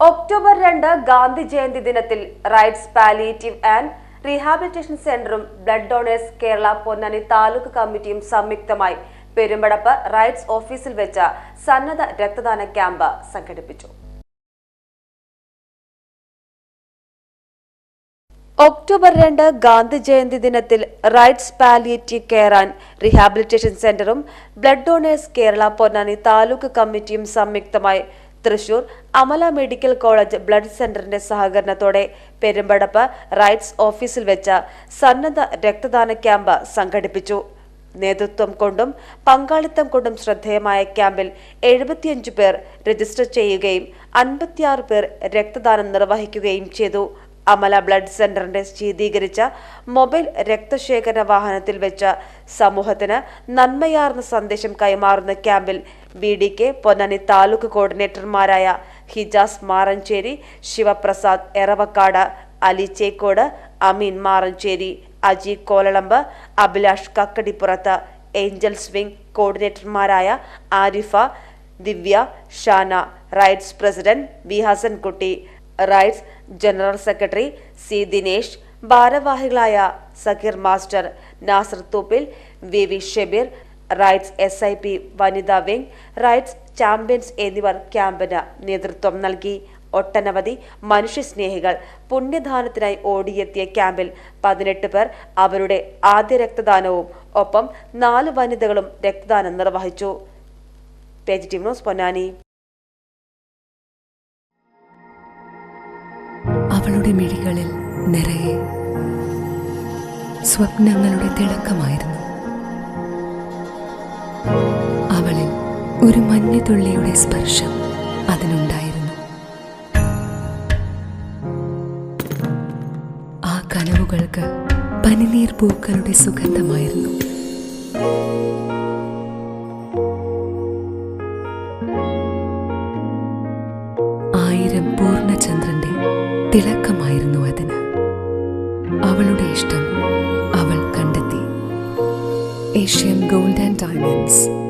October രണ്ട് ഗാന്ധി ജയന്തി ദിനത്തിൽ rights palliative and rehabilitation സെന്ററും ബ്ലഡ് ഡോണേഴ്സ് കേരള പൊന്നാനി താലൂക്ക് കമ്മിറ്റിയും സംയുക്തമായി പെരുമ്പടപ്പ് റൈറ്റ്സ് ഓഫീസിൽ വെച്ച സന്നദ്ധ രക്തദാന ക്യാമ്പ് സംഘടിപ്പിച്ചു. ഒക്ടോബർ രണ്ട് ഗാന്ധി ജയന്തി ദിനത്തിൽ rights palliative care and rehabilitation സെന്ററും ബ്ലഡ് ഡോണേഴ്സ് കേരള പൊന്നാനി താലൂക്ക് കമ്മിറ്റിയും സംയുക്തമായി Thrissur Amala medical college blood സെന്ററിന്റെ സഹകരണത്തോടെ പെരുമ്പടപ്പ് റൈറ്റ്സ് ഓഫീസിൽ വെച്ച സന്നദ്ധ രക്തദാന ക്യാമ്പ് സംഘടിപ്പിച്ചു. നേതൃത്വം കൊണ്ടും പങ്കാളിത്തം കൊണ്ടും ശ്രദ്ധേയമായ ക്യാമ്പിൽ എഴുപത്തിയഞ്ചു പേർ രജിസ്റ്റർ ചെയ്യുകയും അൻപത്തിയാറ് പേർ രക്തദാനം നിർവഹിക്കുകയും ചെയ്തു. അമല ബ്ലഡ് സെന്ററിന്റെ ശീതീകരിച്ച മൊബൈൽ രക്തശേഖരണ വാഹനത്തിൽ വെച്ച സമൂഹത്തിന് നന്മയാർന്ന സന്ദേശം കൈമാറുന്ന ക്യാമ്പിൽ B D K Ponnani taluk കോർഡിനേറ്റർമാരായ Hijas Maranchery Sivaprasad Eravakkad Ali Chekkode Ameen Maranchery Aji Kolalamb Abhilash കക്കടിപ്പുറത്ത് angel swing കോർഡിനേറ്റർമാരായ Arifa Divya Shana rights president V Hasankutty rights general secretary C Dinesh ഭാരവാഹികളായ Zakir master Nasar Thoopil V V Shebeer rights S I P വനിതാ wing rights champions എന്നിവർ ക്യാമ്പിന് നേതൃത്വം നൽകി. ഒട്ടനവധി മനുഷ്യസ്നേഹികൾ പുണ്യദാനത്തിനായി ഓടിയെത്തിയ ക്യാമ്പിൽ പതിനെട്ട് പേർ അവരുടെ ആദ്യ രക്തദാനവും ഒപ്പം നാല് വനിതകളും രക്തദാനം നിർവഹിച്ചു. ന്യൂസ് പൊന്നാനി. അവളുടെ മിഴികളിൽ നിറയെ സ്വപ്നങ്ങളുടെ തിളക്കമായിരുന്നു. ഒരു മഞ്ഞുതുള്ളിയുടെ സ്പർശം അതിനുണ്ടായിരുന്നു. ആ കനവുകൾക്ക് പനിനീർ പൂക്കളുടെ സുഗന്ധമായിരുന്നു. ആയിരം പൂർണചന്ദ്രന്റെ തിളക്കമായിരുന്നു അതിന്. അവളുടെ ഇഷ്ടം അവൾ കണ്ടെത്തി. Asian gold and diamonds.